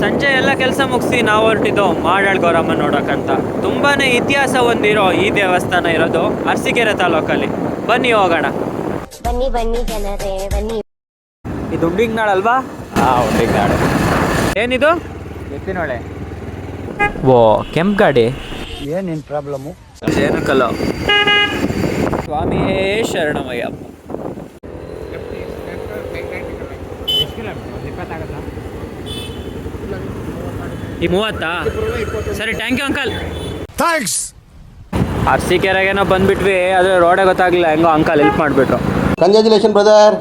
ಸಂಜೆ ಎಲ್ಲ ಕೆಲಸ ಮುಗಿಸಿ ನಾವು ಹೊರಟಿದ್ದು ಮಾಡಾಳ್ ಗೌರಮ್ಮ ನೋಡೋಕ್ಕಂತ. ತುಂಬಾನೇ ಇತಿಹಾಸ ಹೊಂದಿರೋ ಈ ದೇವಸ್ಥಾನ ಇರೋದು ಅರಸೀಕೆರೆ ತಾಲೂಕಲ್ಲಿ. ಬನ್ನಿ ಹೋಗೋಣ. ಬನ್ನಿ ಬನ್ನಿ ಜನರೇ ಬನ್ನಿ. ಇದು ಉಂಡಿಂಗ್ನಾಳ್ ಅಲ್ವಾ? ಹುಂಡಿಂಗ್ ನಾಳೆ. ಏನಿದು? ಎತ್ತಿನೊಳೆ. ಓ ಕೆಂಪ್ ಗಾಡಿ. ಏನೇನು ಪ್ರಾಬ್ಲಮ್ಮು ಏನು ಕಲ್ಲ ಸ್ವಾಮಿಯೇ ಶರಣಮಯ್ಯಪ್ಪ. ಈ ಮೂವತ್ತಾ? ಸರಿ ಥ್ಯಾಂಕ್ ಯು ಅಂಕಲ್ ಥ್ಯಾಂಕ್ಸ್ ಅರಸೀಕೆರೆಗೇನೋ ಬಂದ್ಬಿಟ್ವಿ ಆದರೆ ರೋಡೇ ಗೊತ್ತಾಗ್ಲಿಲ್ಲ ಹೆಂಗೋ ಅಂಕಲ್ ಹೆಲ್ಪ್ ಮಾಡ್ಬಿಟ್ರು. ಕಂಗ್ರ್ಯಾಚುಲೇಷನ್ ಬ್ರದರ್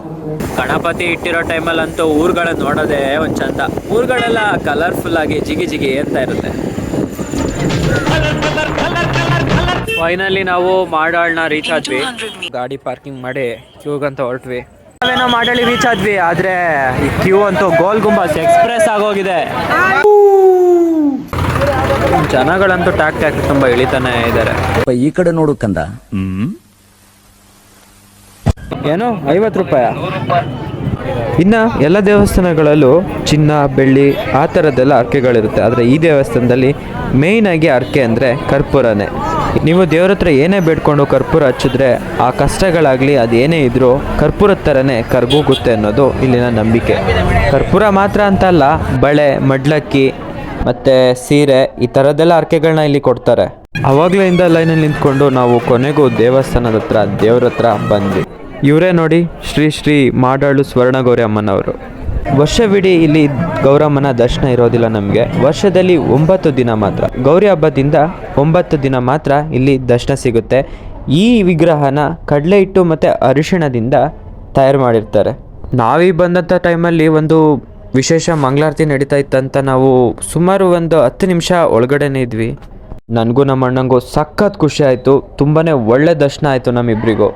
ಗಣಪತಿ ಇಟ್ಟಿರೋ ಟೈಮಲ್ಲಂತೂ ಊರುಗಳನ್ನ ನೋಡೋದೇ ಒಂದು ಚಂದ. ಊರುಗಳೆಲ್ಲ ಕಲರ್ಫುಲ್ ಆಗಿ ಜಿಗಿ ಜಿಗಿ ಅಂತ ಇರುತ್ತೆ. ಫೈನಲಿ ನಾವು ಮಾಡಾಳ್ನ ರೀಚ್ ಆದ್ವಿ ಗಾಡಿ ಪಾರ್ಕಿಂಗ್ ಮಾಡಿ ಕ್ಯೂಗಂತ ಹೊರಟ್ವಿ. ನಾವೇನೋ ಮಾಡಲಿ ರೀಚ್ ಆದ್ವಿ ಆದ್ರೆ ಈ ಕ್ಯೂ ಅಂತೂ ಗೋಲ್ ಗುಂಬಸ್ ಎಕ್ಸ್ಪ್ರೆಸ್ ಆಗೋಗಿದೆ. ಜನಗಳಂತೂ ಟ್ಯಾಕ್ ಟ್ಯಾಕ್ ತುಂಬಾ ಇಳಿತಾನೆ ಇದ್ದಾರೆ. ಈ ಕಡೆ ನೋಡು ಕಂದ. ಏನು? ಐವತ್ತು ರೂಪಾಯ? ಇನ್ನ ಎಲ್ಲ ದೇವಸ್ಥಾನಗಳಲ್ಲೂ ಚಿನ್ನ ಬೆಳ್ಳಿ ಆ ಥರದ್ದೆಲ್ಲ ಅರ್ಕೆಗಳಿರುತ್ತೆ ಆದರೆ ಈ ದೇವಸ್ಥಾನದಲ್ಲಿ ಮೇಯ್ನ್ ಆಗಿ ಅರ್ಕೆ ಅಂದರೆ ಕರ್ಪೂರನೇ. ನೀವು ದೇವ್ರ ಹತ್ರ ಏನೇ ಬೇಡ್ಕೊಂಡು ಕರ್ಪೂರ ಹಚ್ಚಿದ್ರೆ ಆ ಕಷ್ಟಗಳಾಗಲಿ ಅದೇನೇ ಇದ್ರೂ ಕರ್ಪೂರದ ಥರನೇ ಕರ್ಗೋಗುತ್ತೆ ಅನ್ನೋದು ಇಲ್ಲಿನ ನಂಬಿಕೆ. ಕರ್ಪೂರ ಮಾತ್ರ ಅಂತ ಅಲ್ಲ, ಬಳೆ, ಮಡ್ಲಕ್ಕಿ ಮತ್ತು ಸೀರೆ ಈ ಥರದ್ದೆಲ್ಲ ಅರ್ಕೆಗಳನ್ನ ಇಲ್ಲಿ ಕೊಡ್ತಾರೆ. ಅವಾಗಲಿಂದ ಲೈನಲ್ಲಿ ನಿಂತ್ಕೊಂಡು ನಾವು ಕೊನೆಗೂ ದೇವಸ್ಥಾನದ ಹತ್ರ, ದೇವ್ರ ಹತ್ರ ಬಂದ್ವಿ. ಇವರೇ ನೋಡಿ ಶ್ರೀ ಶ್ರೀ ಮಾಡಾಳು ಸ್ವರ್ಣಗೌರಿ ಅಮ್ಮನವರು. ವರ್ಷವಿಡೀ ಇಲ್ಲಿ ಗೌರಮ್ಮನ ದರ್ಶನ ಇರೋದಿಲ್ಲ ನಮಗೆ. ವರ್ಷದಲ್ಲಿ ಒಂಬತ್ತು ದಿನ ಮಾತ್ರ. ಗೌರಿ ಹಬ್ಬದಿಂದ ಒಂಬತ್ತು ದಿನ ಮಾತ್ರ ಇಲ್ಲಿ ದರ್ಶನ ಸಿಗುತ್ತೆ. ಈ ವಿಗ್ರಹನ ಕಡಲೆ ಹಿಟ್ಟು ಮತ್ತು ಅರಿಶಿಣದಿಂದ ತಯಾರು ಮಾಡಿರ್ತಾರೆ. ನಾವೀ ಬಂದಂಥ ಟೈಮಲ್ಲಿ ಒಂದು ವಿಶೇಷ ಮಂಗಳಾರತಿ ನಡೀತಾ ಇತ್ತಂತ ನಾವು ಸುಮಾರು ಒಂದು ಹತ್ತು ನಿಮಿಷ ಒಳಗಡೆನೇ ಇದ್ವಿ. ನನಗೂ ನಮ್ಮ ಅಣ್ಣಂಗೂ ಸಖತ್ ಖುಷಿ ಆಯಿತು. ತುಂಬಾ ಒಳ್ಳೆ ದರ್ಶನ ಆಯಿತು ನಮ್ಮಿಬ್ಬರಿಗೂ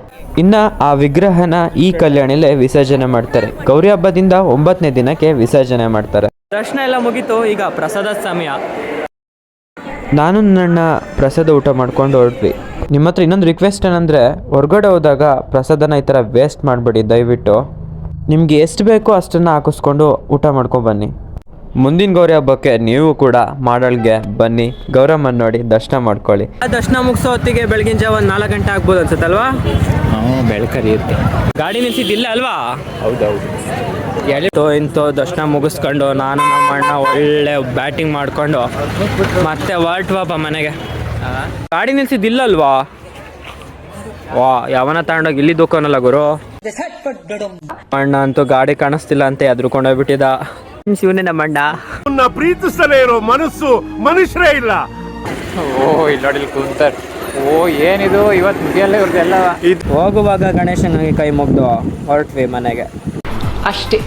ಇನ್ನು ಆ ವಿಗ್ರಹನ ಈ ಕಲ್ಯಾಣಿಲೇ ವಿಸರ್ಜನೆ ಮಾಡ್ತಾರೆ. ಗೌರಿ ಹಬ್ಬದಿಂದ ಒಂಬತ್ತನೇ ದಿನಕ್ಕೆ ವಿಸರ್ಜನೆ ಮಾಡ್ತಾರೆ. ದರ್ಶನ ಎಲ್ಲ ಮುಗೀತು ಈಗ ಪ್ರಸಾದ ಸಮಯ. ನಾನು ನನ್ನ ಪ್ರಸಾದ ಊಟ ಮಾಡ್ಕೊಂಡು ಹೊರಟ್ವಿ. ನಿಮ್ಮ ಹತ್ರ ಇನ್ನೊಂದು ರಿಕ್ವೆಸ್ಟ್ ಏನಂದರೆ ಹೊರಗಡೆ ಹೋದಾಗ ಪ್ರಸಾದನ ಈ ಥರ ವೇಸ್ಟ್ ಮಾಡಬೇಡಿ ದಯವಿಟ್ಟು. ನಿಮಗೆ ಎಷ್ಟು ಬೇಕೋ ಅಷ್ಟನ್ನು ಹಾಕಿಸ್ಕೊಂಡು ಊಟ ಮಾಡ್ಕೊಂಡು ಬನ್ನಿ. ಮುಂದಿನ ಗೌರಿ ಹಬ್ಬಕ್ಕೆ ನೀವು ಕೂಡ ಮಾಡಲ್ಗೆ ಬನ್ನಿ. ಗೌರಮ್ಮನ ನೋಡಿ ದರ್ಶನ ಮಾಡ್ಕೊಳ್ಳಿ. ದರ್ಶನ ಮುಗಿಸೋ ಹೊತ್ತಿಗೆ ಬೆಳಗಿನ ಜಾವ ಒಂದು ನಾಲ್ಕು ಗಂಟೆ ಆಗ್ಬೋದು ಅನ್ಸುತ್ತಲ್ವಾ? ಬೆಳಕರಿಯುತ್ತೆ ಗಾಡಿ ನಿಲ್ಸಿದ್ದಿಲ್ಲ ಅಲ್ವಾ? ಹೌದೌದು. ಎಳಿತು ಇಂತು ದರ್ಶನ ಮುಗಿಸ್ಕೊಂಡು ನಾನು ನಮ್ಮ ಅಣ್ಣ ಒಳ್ಳೆ ಬ್ಯಾಟಿಂಗ್ ಮಾಡ್ಕೊಂಡು ಮತ್ತೆ ಹೊರಟ್ವಪ್ಪ ಮನೆಗೆ. ಗಾಡಿ ನಿಲ್ಸಿದ್ದಿಲ್ಲ ಅಲ್ವಾ ವಾ ಯಾವನ ತಗೊಂಡೋಗಿ ಇಲ್ಲಿ ದುಃಖನಲ್ಲ ಗುರು? ಅಣ್ಣ ಅಂತೂ ಗಾಡಿ ಕಾಣಿಸ್ತಿಲ್ಲ ಅಂತ ಎದ್ರುಕೊಂಡೋಗ್ಬಿಟ್ಟಿದ ಶಿವನೇ ನಮ್ಮ ಅಣ್ಣ. ಅವನ್ನ ಪ್ರೀತಿಸಲೇ ಇರೋ ಮನಸ್ಸು ಮನುಷ್ಯರೇ ಇಲ್ಲ. ಓ ಇಲ್ಲಿ ನೋಡಿ ಇಲ್ಲಿ ಕುಂತಾರೆ. ಓ ಏನಿದು? ಇವತ್ತು ಮುಗಿಯಲ್ಲ ಇವ್ರದ್ದೆಲ್ಲ ಹೋಗುವಾಗ ಗಣೇಶನಿಗೆ ಕೈ ಮುಗ್ದು ಹೊರಟ್ವಿ ಮನೆಗೆ. ಅಷ್ಟೇ.